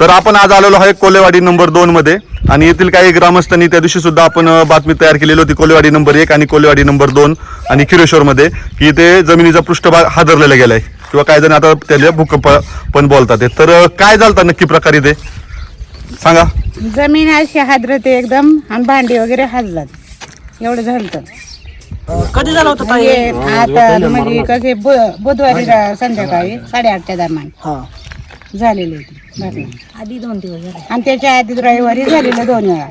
तर आपण आज आलेलो आहे कोलेवाडी नंबर दोन मध्ये. आणि येथील काही ग्रामस्थांनी त्या दिवशी सुद्धा आपण बातमी तयार केलेली होती कोलेवाडी नंबर एक आणि कोलेवाडी नंबर दोन आणि खिरेश्वर मध्ये की इथे जमिनीचा पृष्ठभाग हादरलेला गेलाय. किंवा काही जण आता त्याला भूकंप पण बोलतात ते. तर काय झालं नक्की प्रकारे ते सांगा. जमीन अशी हादरते एकदम आणि भांडी वगैरे हादलात एवढं झालं कधी झालं होतं म्हणजे आता म्हणजे बुधवारी संध्याकाळी साडेआठच्या दरम्यान. हा. झालेली होती. आधी दोन दिवस झाले. आणि त्याच्या आधी रविवारी झालेलं दोन वेळा.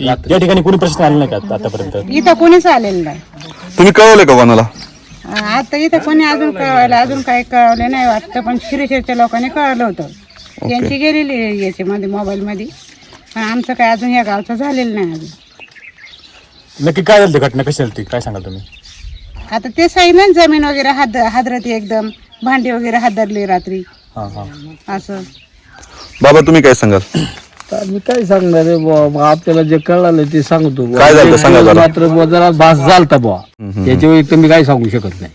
या ठिकाणी कोणी प्रश्न आले नाही का आतापर्यंत? इथं कोणीच आलेलं नाही. तुम्ही कळवले का कोणाला? आता इथं कोणी अजून कळवायला अजून काही कळवलं नाही वाटतं पण शिरीषेरच्या लोकांनी कळवलं होतं. त्यांची गेलेली आहे याच्यामध्ये मोबाईलमध्ये. पण आमचं काय अजून या गावचं झालेलं नाही अजून. नक्की काय झालं ते घटना? कशी झाली काय सांगाल तुम्ही? आता ते सांगितलं ना जमीन वगैरे हाद हादरते एकदम. भांडी वगैरे हादरली रात्री. हा हा. असं. बाबा तुम्ही काय सांगाल? तर मी काय सांगणार आहे बुवा? मग आपल्याला जे कळालं ते सांगतो बुवा. काय झालं? सांगा जरा. मात्र बुवा जरा भास झालता बुवा. त्याच्या व्यतिरिक्त मी काय सांगू शकत नाही.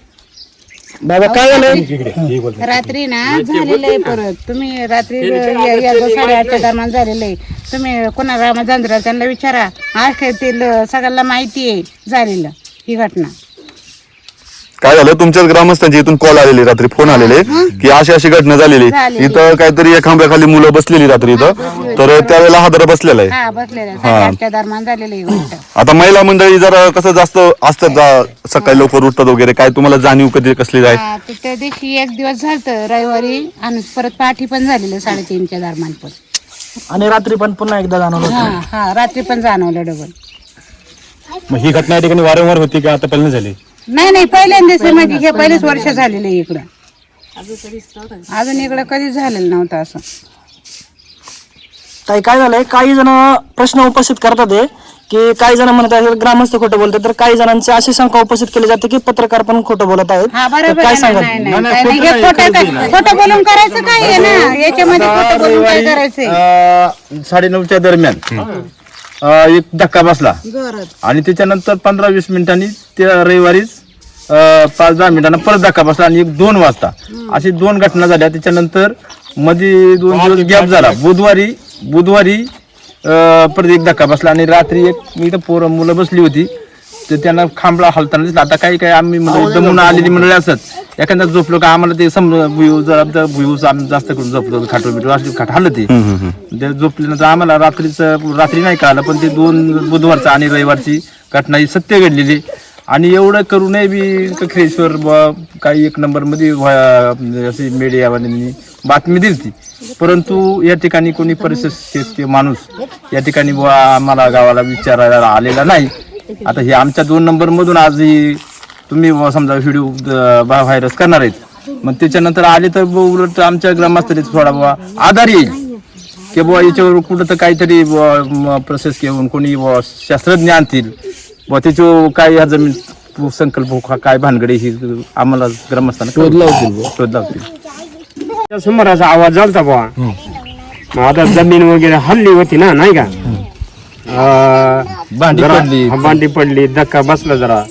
बाबा काय झालं? रात्री ना झालेलं आहे परत. तुम्ही रात्री या- या जो साडेआठच्या दरम्यान झालेलं आहे. तुम्ही कोणा रामचंद्र त्यांना विचारा. आज काय ते ल- सगळ्यांना माहिती आहे झालेलं ही घटना. काय झालं? तुमच्याच ग्रामस्थांची इथून कॉल आलेली रात्री फोन आलेले. की अशी अशी घटना झालेली. इथं काहीतरी एका खांब्याखाली मुलं बसलेली रात्री इथं. तर त्यावेळेला हादरा बसलेला आहे. हा बसलेलं. साडेआठच्या दरम्यान झालेलं आहे ही गोष्ट. आता महिला मंडळी जरा कसं जास्त असतात जा- सकाळी लवकर उठतात वगैरे. काय तुम्हाला जाणीव कधी कसली हा, तर त्या दिवशी एक दिवस झालं रविवारी आणि परत पाठी पण झालेलं साडेतीनच्या दरम्यान पण. आणि रात्री पण पुन्हा एकदा जाणवलं हा हा रात्री पण जाणवलं डबल. मग ही घटना या ठिकाणी वारंवार होती का? आता पहिल्यांदा झाली. नाही नाही पहिल्यांदाच आहे म्हणजे हे पहिलेच वर्ष झालेलं आहे इकडं. अजून इकडं कधीच झालेलं नव्हतं असं. ताई काय झालंय? काही जण प्रश्न उपस्थित करतात हे की काही जण म्हणत आहेत ग्रामस्थ खोटं बोलतात तर काही जणांची अशी शंका उपस्थित केली जाते की पत्रकार पण खोटं बोलत आहेत. हा तर बरोबर काय आहे ना, सांगाल? नाही नाही. काय नाही. हे खोटं काय- खोटं बोलून करायचं काय आहे ना? याच्यामध्ये खोटं बोलून काय करायचंय? अं, साडेनऊच्या दरम्यान अं, एक धक्का बसला. आणि त्याच्यानंतर पंधरा वीस मिनिटांनी त्या रविवारीच अं, पाच दहा मिनिटांना परत धक्का बसला आणि एक दोन वाजता. अशी दोन घटना झाल्या. त्याच्यानंतरमध्ये दोन दिवस गॅप झाला. बुधवारी बुधवारी अं, परत एक धक्का बसला आणि रात्री एक मी इथं पोरं मुलं बसली होती. तर त्यांना खांबळा हलताना दिसला. आता काही काही आम्ही म्हणजे दमून आलेली मंडळी असत. एखाद्या झोपलो का आम्हाला ते सम भुईऊ जर आमचा भुईऊच आम्ही जास्त करून झोपतो खाटो बिटो अशी खाट हल्लं ते ते झोपल्यानंतर आम्हाला रात्रीचं रात्री नाही कळालं पण ते दोन बुधवारचं आणि रविवारची घटना ही सत्य घडलेली. आणि एवढं करूनही बी खरेश्वर ब- काही एक नंबरमध्ये व्हा- म्हणजे अशी मीडियावाल्यांनी बातमी दिली ती परंतु या ठिकाणी कोणी परिस्थिती माणूस या ठिकाणी बुवा आम्हाला गावाला विचारायला आलेला नाही. आता हे आमच्या दोन नंबर मधून आज ही तुम्ही बुवा समजा व्हिडिओ व्हायरस करणार आहेत. मग त्याच्यानंतर आले तर बुवा उलट आमच्या ग्रामस्थांनी थोडा बुवा आधार येईल. की बुवा याच्यावर कुठं तर काहीतरी प्रोसेस घेऊन कोणी बुवा शास्त्रज्ञ आणतील. बुवा त्याच्यावर काय ह्या जमीन संकल्प का- काय भानगडी ही आम्हाला ग्रामस्थांना शोध लावतील शोध लावतील. समोराचा आवाज झालता बुवा. मग आता जमीन वगैरे हल्ली होती ना नाही का? अं, भांडी जरा- पडली. हा, भांडी पडली धक्का बसला जरा.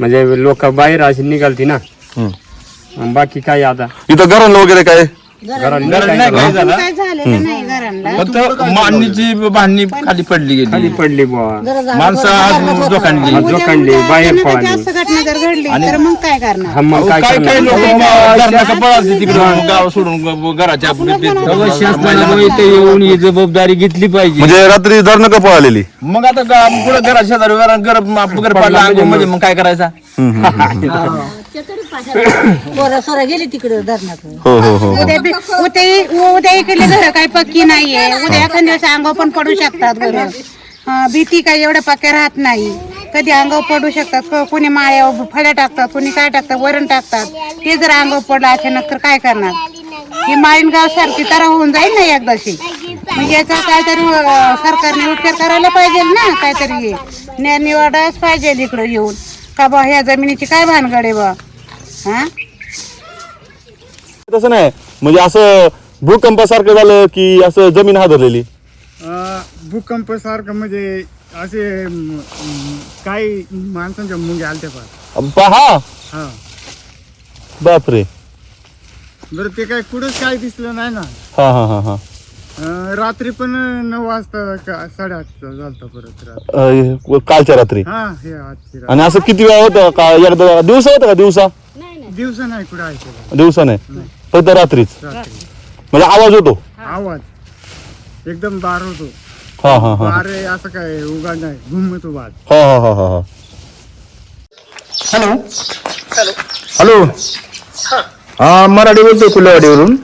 म्हणजे लोक बाहेर अशी निघालती ना. मग बाकी काय आता? इथं घरांना वगैरे काय? काय झालं. काय झालेलं नाही घरांना? फक्त मांडणीची भांडणी खाली पडली खाली गेली पडली बुवा. माणसं आज जोखांडली जोखंडली बाहेर पळाली जास्त घटना जर घडली तर मग काय करणार? हा मग काय काय काय करणार? लोक धरणाचं पळाले तिकडे गाव सोडून घराच्या शासनाने इथे येऊन ही जबाबदारी घेतली पाहिजे. म्हणजे रात्री धरणं का पळालेली? मग आता पुढे घरात शेजारी घर घर घर पडला म्हणजे मग. काय करायचा? पोरं सोरं गेली तिकडे धरणात हो हो हो. उद्या बी- उद्या उद्या इकडले घर काही पक्की नाहीये. उद्या एखाद्या दिवस अंगावर पण पडू शकतात घर भीती काही एवढ्या पक्क्या राहत नाही. कधी अंगावर पडू शकतात. को- कोणी माळ्यावर फळ्या टाकतात कोणी काय टाकतात वरण टाकतात. ते जर अंगावर पडलं अचानक तर काय करणार? ही माळीनगाव सारखी तर होऊन जाईल ना एकदाशी म्हणजे याचा काहीतरी अं, सरकारने उपचार करायला पाहिजे ना काहीतरी. न्याय निवाडाच पाहिजे इकडं येऊन. का बा ह्या जमिनीची काय भानगड आहे बा? हा? तसं नाही. म्हणजे असं भूकंपासारखं झालं की असं जमीन हादरलेली? भूकंप सारखं म्हणजे असे म, म, काही माणसांच्या मुंग्या आलत्या फार पहा! हा. बापरे! बरं ते काय कुठंच काय दिसलं नाही ना. हा हा हा हा. अं, रात्री पण नऊ वाजता का साडेआठचा झालता परत अं, कालच्या रात्री? हा हे आजची रात्र. आणि असं किती वेळा होतं? का एकदा दिवसा होतं का दिवसा? दिवसा नाही कुठं ऐकलं दिवसा नाही. फक्त रात्रीच? रात्री. म्हणजे आवाज होतो? आवाज. एकदम बार होतो. हा हा हा. बार आहे असं काय उगा नाही. घुमतो बाद हा हा हा हा हा. हॅलो? हॅलो. हा. मराठी बोलतोय कुलेवाडीवरून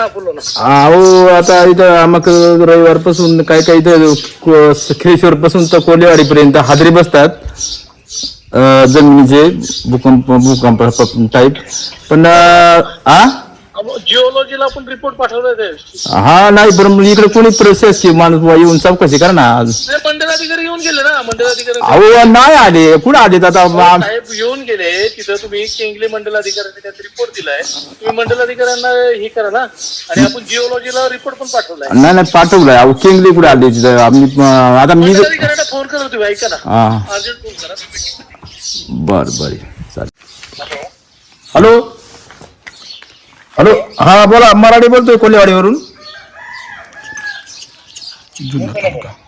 अहो आता इथं मग रविवारपासून काय काय इथं खेळेश्वर पासून तर कोलेवाडीपर्यंत हादरी बसतात. जमिनीचे भूकंप भूकंप टाईप पण आ? जिओलॉजीला पण रिपोर्ट पाठवले हा नाही पण इकडे कोणी प्रोसेस की माणूस येऊन चौकशी करा ना. आज मंडलाधिकारी येऊन गेले ना मंडलाधिकारी अहो नाही आले. कुठं आलेत आता साहेब येऊन गेले तिथं तुम्ही केंगले मंडलाधिकाऱ्यांनी त्यात रिपोर्ट दिलाय. तुम्ही मंडलाधिकाऱ्यांना हे करा ना. आणि आपण जिओलॉजीला रिपोर्ट पण पाठवलाय. नाही नाही पाठवलंय. अहो केंगली कुठे आले तिथं? आम्ही आता मी फोन करा तुम्ही ऐका ना. अर्जंट फोन करा. बर बर. चालेल. हॅलो. हॅलो. हा बोला. मराठी बोलतोय कोल्हेवाडीवरून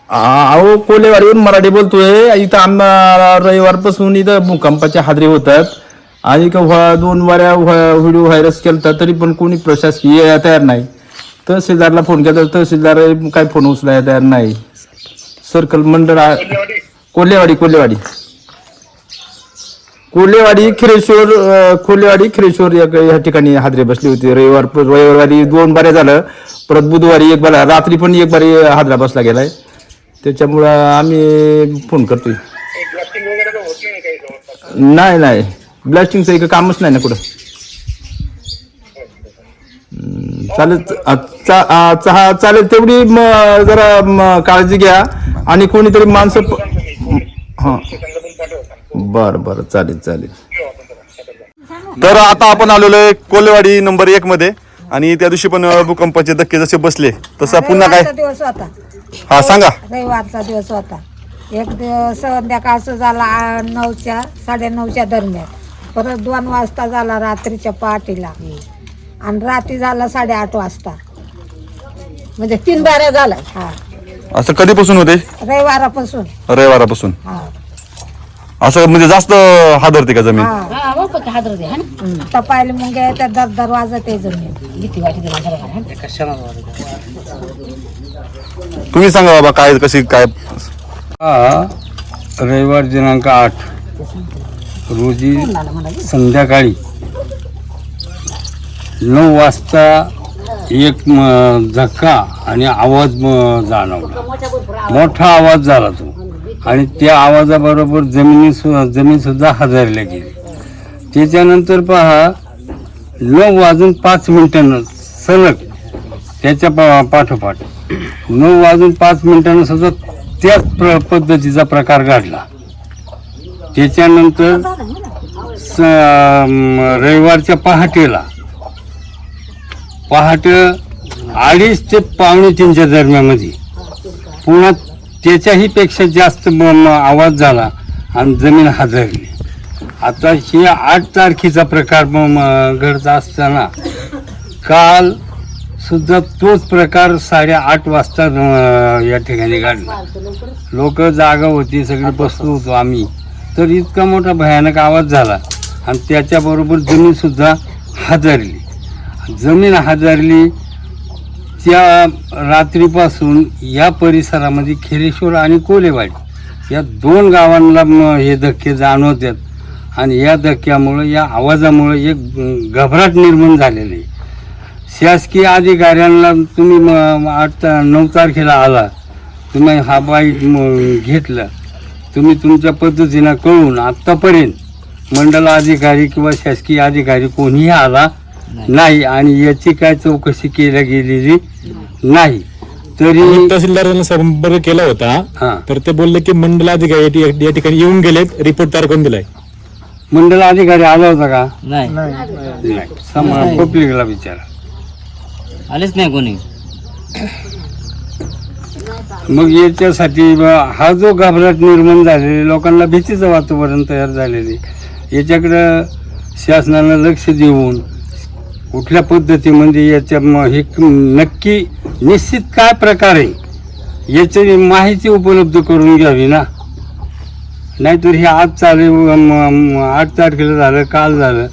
हा, अहो कोल्हेवाडीवरून मराठी बोलतोय. इथं आम्हाला रविवारपासून इथं भूकंपाच्या हादरी होतात. आणि का व्हा- दोन वाऱ्या व्हा- व्हिडिओ व्हायरस केलता तरी पण कोणी प्रशासकीय यायला तयार नाही. तहसीलदारला फोन केला तर तहसीलदार काय फोन उचलायला तयार नाही. सर्कल मंडळ कोल्हेवाडी कोल्हेवाडी कोल्हेवाडी खिरेश्वर अं, कोल्हेवाडी खिरेश्वर या या ठिकाणी हादरे बसली होती. रविवार रविवारी दोन बाऱ्या झालं. परत बुधवारी एक बारा रात्री पण एक बारी हादरा बसला गेलाय. त्याच्यामुळं आम्ही फोन करतोय. नाही नाही. ब्लास्टिंगचं एक कामच नाही ना कुठं? हम्म, चालेल. अ, चा- अ, चालेल तेवढी म, जरा म, काळजी घ्या. आणि कोणीतरी माणसं प- हां. बरं बरं चालेल चालेल. तर आता आपण आलेलो आहे कोल्हेवाडी नंबर एक मध्ये. आणि त्या दिवशी पण भूकंपाचे धक्के जसे बसले तसं पुन्हा काय? रविवारचा दिवस होता. हा सांगा. रविवारचा दिवस होता. एक दिवस संध्याकाळचं झाला आ- नऊच्या साडेनऊच्या दरम्यान. परत दोन वाजता झाला रात्रीच्या पहाटेला. आणि रात्री झाला साडेआठ वाजता. म्हणजे तीन बाऱ्या झाला हा. असं कधीपासून होते? रविवारापासून. रविवारापासून. हा. असं म्हणजे जास्त हादरते का जमीन? हा. तपायला मग त्या दर दर वाजत आहे जमीन. भीती वाटते तुम्ही सांगा बाबा काय कशी काय? हा रविवार दिनांक आठ. रोजी संध्याकाळी नऊ वाजता एक म- धक्का आणि आवाज म- जाणवला. मोठा आवाज झाला तो. आणि त्या आवाजाबरोबर जमिनी सु- जमीनसुद्धा गेली. त्याच्यानंतर पहा नऊ वाजून पाच मिनटानं सलग त्याच्या पा- पाठोपाठ. नऊ वाजून पाच मिनिटांनं सुद्धा त्याच प्र पद्धतीचा प्रकार घडला. त्याच्यानंतर स रविवारच्या पहाटेला पहाटे अडीच ते पावणे तीनच्या दरम्यानमध्ये पुन्हा त्याच्याही पेक्षा जास्त म- म- आवाज झाला आणि जमीन हादरली. आता हे आठ तारखेचा प्रकार म- म- घडत असताना काल सुद्धा तोच प्रकार साडेआठ वाजता अं, या ठिकाणी घडला. लोक जागा होती सगळे बसलो होतो आम्ही. तर इतका मोठा भयानक आवाज झाला आणि त्याच्याबरोबर जमीन सुद्धा हादरली. जमीन हादरली त्या रात्रीपासून या परिसरामध्ये खेरेश्वर आणि कोलेवाडी या दोन गावांना हे धक्के जाणवतात. आणि या धक्क्यामुळं या आवाजामुळं एक घबराट निर्माण झालेली आहे. शासकीय अधिकाऱ्यांना तुम्ही म- आठ ता- नऊ तारखेला आला. तुम्ही हा बाईट म- घेतला. तुम्ही तुमच्या पद्धतीनं कळून आत्तापर्यंत मंडल अधिकारी किंवा शासकीय अधिकारी कोणीही आला नाही. आणि याची काय चौकशी केल्या गेलेली नाही. तरी तहसीलदारांना संपर्क केला होता हा. तर ते बोलले की मंडलाधिकारी या या ठिकाणी येऊन गेलेत रिपोर्ट तयार करून दिलाय. मंडल अधिकारी आला होता का? नाही. नाही. समा पब्लिकला विचारा. आलेच नाही कोणी. मग याच्यासाठी ब- हा जो घबराट निर्माण झालेली लोकांना भीतीचं वातावरण तयार झालेले याच्याकडं शासनानं लक्ष देऊन कुठल्या पद्धतीमध्ये याच्या म- हे क- नक्की निश्चित काय प्रकार आहे याची माहिती उपलब्ध करून घ्यावी ना? नाहीतर हे आज चालू म- म- आठ तारखेला झालं काल झालं.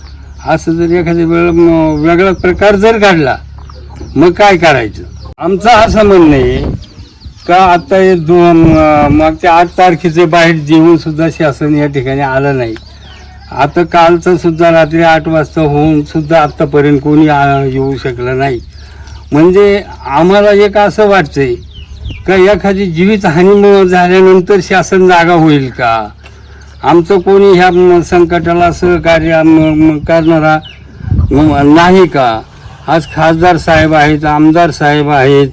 असं जर एखाद्या वेळेला म- वेगळा प्रकार जर घडला मग काय करायचं? आमचं असं म्हणणं आहे का आता हे दोन म- मागच्या आठ तारखेचे बाहेर जेवून सुद्धा शासन या ठिकाणी आलं नाही. आता कालचं सुद्धा रात्री आठ वाजता होऊन सुद्धा आत्तापर्यंत कोणी आ- येऊ शकलं नाही. म्हणजे आम्हाला एक असं वाटतंय का एखादी जीवितहानी म- झाल्यानंतर शासन जागा होईल का? आमचं कोणी ह्या म- संकटाला सहकार्य म- म- करणारा म- नाही का? आज खासदार साहेब आहेत आमदार साहेब आहेत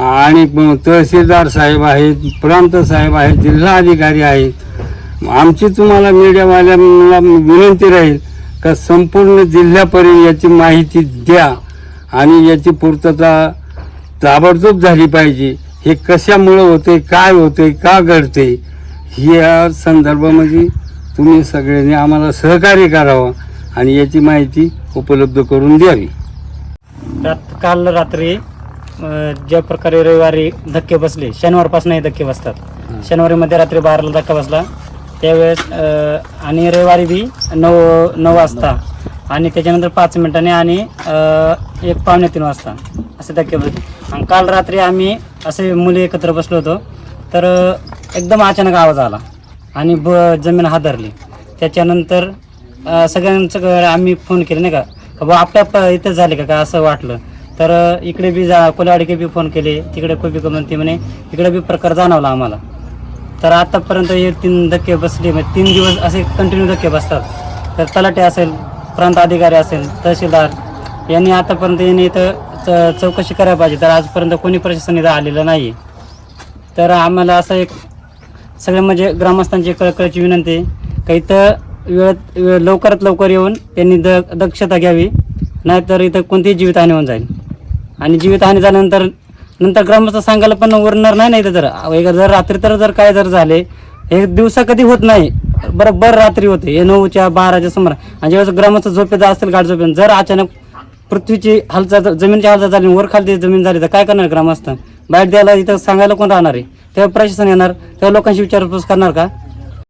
आणि म- तहसीलदार साहेब आहेत प्रांत साहेब आहेत जिल्हाधिकारी आहेत. आमची तुम्हाला मीडियावाल्यांना विनंती राहील का संपूर्ण जिल्ह्यापर्यंत याची माहिती द्या आणि याची पूर्तता ताबडतोब झाली पाहिजे. हे कशामुळं होते काय होते का घडते या संदर्भामध्ये तुम्ही सगळ्यांनी आम्हाला सहकार्य करावं आणि याची माहिती उपलब्ध करून द्यावी. रात काल रात्री ज्या प्रकारे रविवारी धक्के बसले शनिवारपासूनही धक्के बसतात. शनिवारी मध्यरात्री बाराला धक्का बसला. त्यावेळेस आणि रविवारी बी नऊ नऊ वाजता. आणि त्याच्यानंतर पाच मिनिटांनी आणि एक पावणे तीन वाजता. असे धक्के आणि काल रात्री आम्ही असे मुली एकत्र बसलो होतो. तर एकदम अचानक आवाज आला. आणि ब जमीन हादरली. त्याच्यानंतर सगळ्यांचं आम्ही फोन केले नाही का? का बुवा आपल्या प इथं झाले का? का असं वाटलं? तर इकडे बी जा कोल्यावाडीकडे बी फोन केले. तिकडे कोबी म्हणते म्हणे. इकडे बी प्रकार जाणवला आम्हाला. तर आतापर्यंत हे तीन धक्के बसले म्हणजे तीन दिवस असे कंटिन्यू धक्के बसतात. तर तलाटे असेल प्रांत अधिकारी असेल तहसीलदार यांनी आतापर्यंत यांनी इथं च- चौकशी करायला पाहिजे. तर आजपर्यंत कोणी प्रशासन इथं आलेलं नाही. तर आम्हाला असं एक सगळे म्हणजे ग्रामस्थांची कळकळीची विनंती आहे का इथं वेळत वेळ लवकरात लवकर येऊन त्यांनी द दक्षता घ्यावी. नाहीतर इथं कोणतीही जीवितहानी होऊन जाईल. आणि जीवितहानी झाल्यानंतर नंतर ग्रामस्थ सांगायला पण उरणार नाही नाही जर एक जर रात्री तर जर काय जर झाले हे दिवसा कधी होत नाही. बरोबर रात्री होते. हे नऊच्या बाराच्या समोर. आणि ज्यावेळेस ग्रामस्थ झोपेत असतील गाड झोपेत जर अचानक पृथ्वीची हालचाल जमीनची हालचाल झाली वर खालती जमीन झाली तर काय करणार ग्रामस्थ? बाहेर द्यायला इथं सांगायला कोण राहणार आहे? तेव्हा प्रशासन येणार तेव्हा लोकांशी विचारपूस करणार का?